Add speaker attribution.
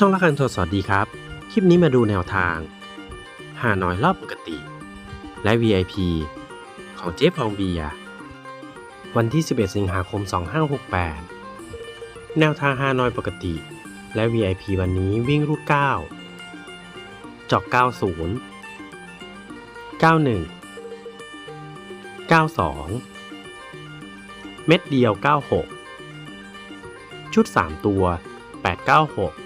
Speaker 1: ช่องละคันสดสวัสดีครับ คลิปนี้มาดูแนวทางหาหน้อยรอบปกติ และ VIP ของเจ๊ฟองเบีย วันที่ 11 สิงหาคม 2568 แนวทางฮานอยปกติ และ VIP วันนี้วิ่งรูด 9 จอก 90 91 92 เม็ดเดียว 96 ชุด 3 ตัว 896